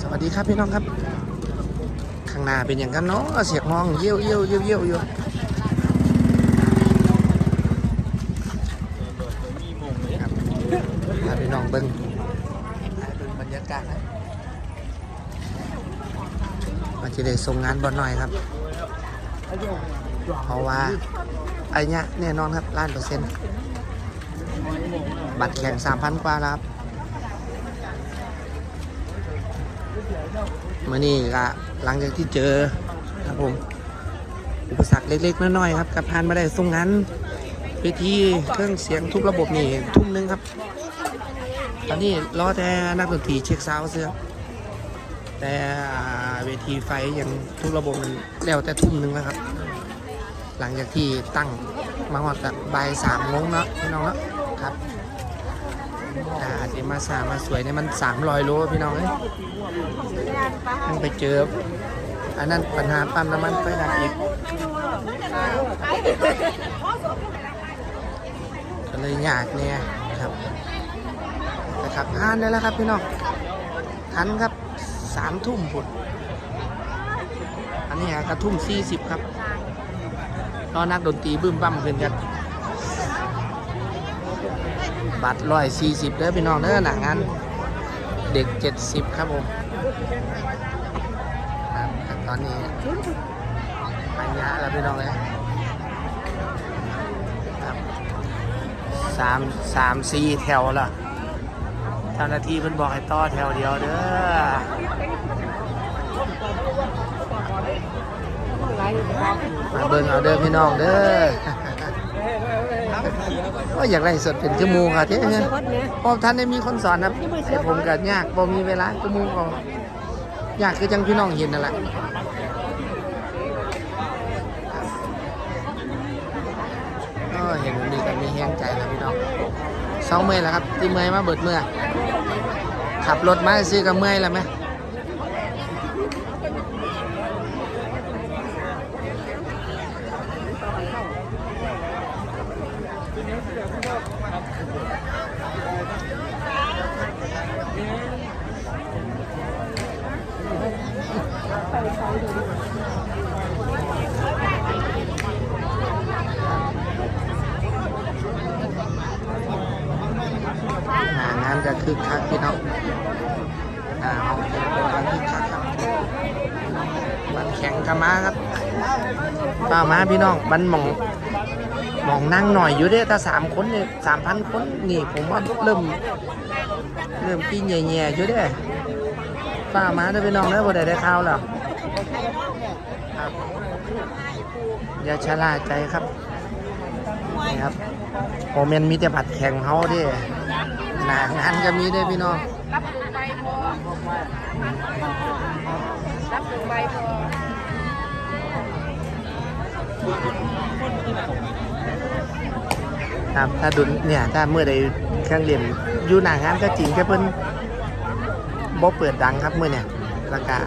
สวัสดีครับพี่น้องครับ ข้างหน้าเป็นอย่างกันเนาะเสียงมองเยี่ยวเยี่ยวเยี่ยวเยี่ยวอยู่ครับพาพี่น้องเบิ้งเบิ้งบรรยากาศนะมาจะได้ส่งงานบอลหน่อยครับ เพราะว่าไอ้เนี้ยแน่นอนครับล้านเปอร์เซ็นต์บัตรแข่งสามพันกว่าแล้วครับ มื่อนี้ก็หลังจากที่เจอครับผม อุปสรรคเล็กๆน้อยๆครับกับพานมาได้ส่งงานเวทีเครื่องเสียงทุกระบบนี่ทุ่มหนึงครับ ตอนนี้รอแต่นักดนตรีเช็คซาวด์เสื้อแต่เวทีไฟยังทุกระบบมันแล้วแต่ทุ่มหนึงแล้วครับ หลังจากที่ตั้งมาหอดบบ่ายสามโมงเนาะพี่น้องเนาะครับ อ่าอาจจะมาสามาสวยเนี่ยมันสามรอยโลพี่น้องเอ้ยมันไปเจอ อันนั้นปัญหาปั๊มน้ำมันไฟดับอีกก็เลยยากเนี่ยครับนะครับทานได้แล้วครับพี่น้องทันครับสามทุ่มผุดอันนี้กระทุ่มสี่สิบครับรอนักดนตรีบึ้มบั้มขึ้นกัน บัตรร้อยสี่สิบเด้อพี่น้องเด้อหนังงานเด็กเจ็ดสิบครับผมครับแต่ตอนนี้ปัญญาแล้วพี่น้องเลยครับสามสามสี่แถวละเจ้าหน้าที่เพิ่นบอกให้ต่อแถวเดียวเด้อมาเบิ่งเอาเด้อพี่น้องเด้อ ว่าอยากได้สดเป็นชั่วโมงค่ะที่เนี่ยพอท่านได้มีคนสอนครับแต่ผมก็ยากพอมีเวลาชั่วโมงก็อยากคือจังพี่น้องเห็นนั่นแหละก็เห็นแบบนี้กันมีแห้งใจแล้วพี่น้องสองเมื่อยแล้วครับ ที่เมื่อยมาเบิดเมื่อขับรถมาซื้อกับเมื่อยแล้วไหม หางานก็คึกคักพี่น้องอ่าห้องแข่งก็คึกคักครับวันแข่งกมาครับป้ามาพี่น้องบันหมอง มองนั่งหน่อยอยู่เด้ถ้าสามคนเนี่ยสามพันคนนี่ผมว่าเริ่ม เริ่มปีแย่ๆอยู่เด้ป้ามาเด้อพี่น้องเด้อบ่ได้ได้ข่าวแล้วครับอย่าชะล่าใจครับนี่ครับโอเมนมีแต่บัตแข่งเฮาด้หนางานก็มีเด้พี่น้องรับหนึ่งใบพอรับหนึ่งใบพอ ครับถ้าดุนเนี่ยถ้าเมื่อใดเครื่องเล่นอยู่หน้างานก็จริงแค่เพิ่นบ่เปิดดังครับเมื่อเนี่ยราคา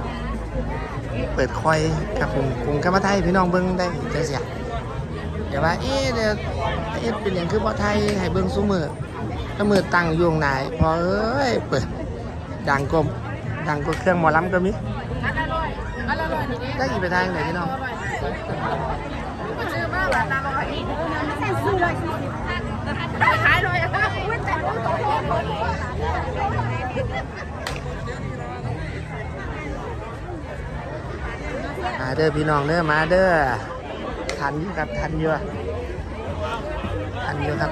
เปิดคอยครับผมผมก็มาไทยพี่น้องเบิ่งได้จังเสียอย่าว่าเอ๊ะเดี๋ยวเอ๊ะเป็นอย่างคือบ่ไทยให้เบิ่งซุมือถ้ามือตั้งอยู่ข้างหนพอเอ้ยเปิดดังกว่าดังกว่าเครื่องหมอลำก็มีอันละร้อยอันละร้อยนี่เด้ได้กี่ไปทางไหนพี่น้อง มายใส่อเลยอะอุ้ยแต่ต้ตกลงคนมาเด้อพี่น้องเด้อมาเด้อทันอยู่ครับทันอยู่ทันอยู่ครับ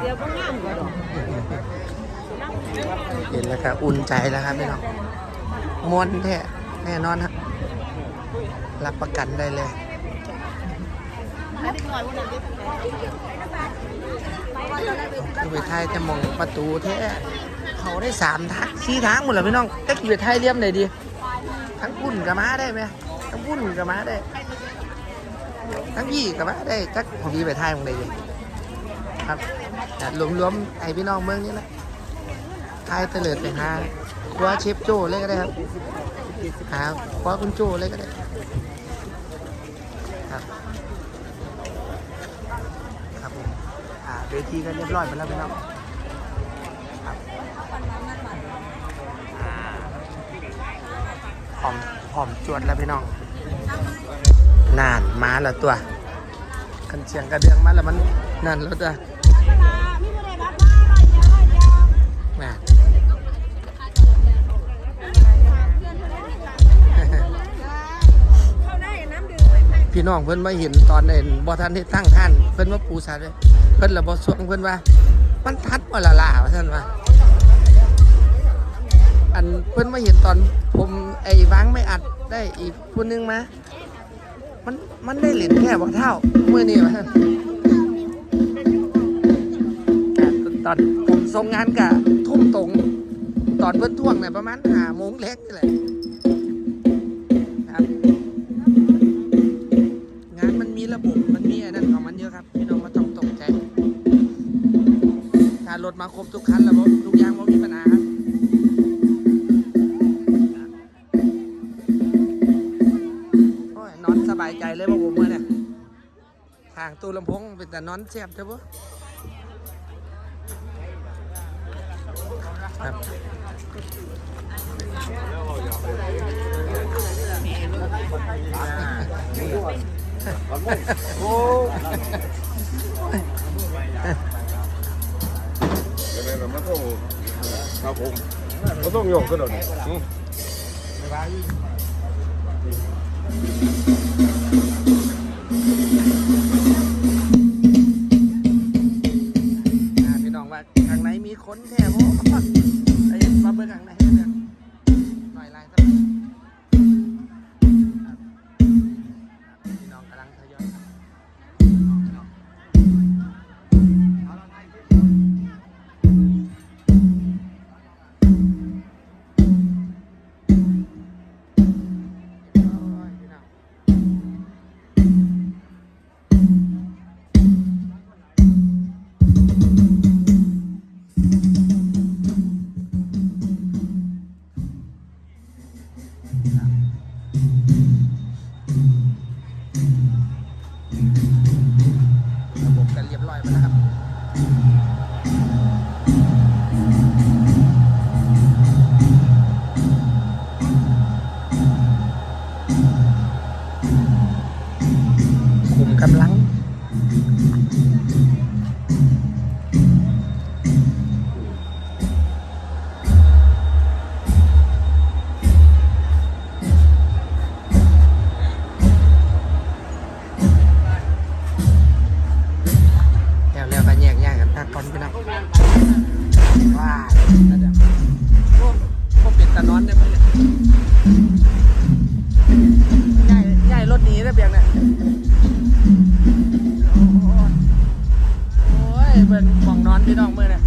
เดี๋ยวก็งามกว่าดอกเห็นแล้วครับอุ่นใจแล้วครับพี่น้องมวนแท้แน่นอนครับ รับประกันได้เลยคือไปไทยจะมองประตูแท้เขาได้สามทางสี่ทางหมดเลยพี่น้องแต่กี่ไปไทยเลี่ยมไหนดี ทั้งพุ่นกับม้าได้ไหมทั้งพุ่นกับม้าได้ ทั้งพี่กับม้าได้จักของพี่ไปไทยมองไหนดีครับรวมๆไอพี่น้องเมืองนี้แหละทยเตลิดไปหาคว้าเชฟโจ้เลยก็ได้ครับหาคว้าคุณโจ้เลยก็ได้ครับครับผมอ่าเวทีก็เรียบร้อยไปแล้วพี่น้องครับอ่าหอมหอมจวดแล้วพี่น้องนานมาแล้วตัว กันเชียงกระเดืองมาแล้วมันนั่นแล้วตัวแหม่เข้าได้น้ำดื่มพี่น้องเพิ่นมาเห็นตอนเอ็นบ่ทันได้ตั้งท่าน เพิ่นว่าปูซาเลย เพิ่นละบ่สวงเพิ่นว่า มันทัดบ่ละล่าว่าซั่นว่าอันเพิ่นมาเห็นตอนผมไอ้วางไม่อัดได้อีกผู้นึงมา มันมันได้เหรียญแค่บักเท่าเมื้อนี้ว่าซั่นตอนผมส่งงานกะทุ่มตรงตอนเพิ่นท่วงเนี่ยประมาณ5โมงแรกนี่แหละครับ งานมันมีระบบมัน มาครบทุกคันแล้วบ่ทุกอย่างไม่มีปัญหาครับโอ้ยนอนสบายใจเลยว่าผมเมื่อเนี่ยทางตู้ลำโพงเป็นแต่นอนเสียบใช่ปะครับยัง เอาครับผมเราต้องโยกกันหน่อยพี่น้องว่าข้างในมีคนแท้บ่ไอ้มาเบิ่งข้างในให้เบิ่งหน่ คุมก พักก่อนพี่น้องว้ายนั่นเด้อโอ้พวกเป็นตะนอนได้ไหมเนี่ยย้ายย้ายรถหนีได้เบียงเนี่ยโอ้โหโอ้ยเบิ่งหมองนอนพี่น้องมือเนี่ย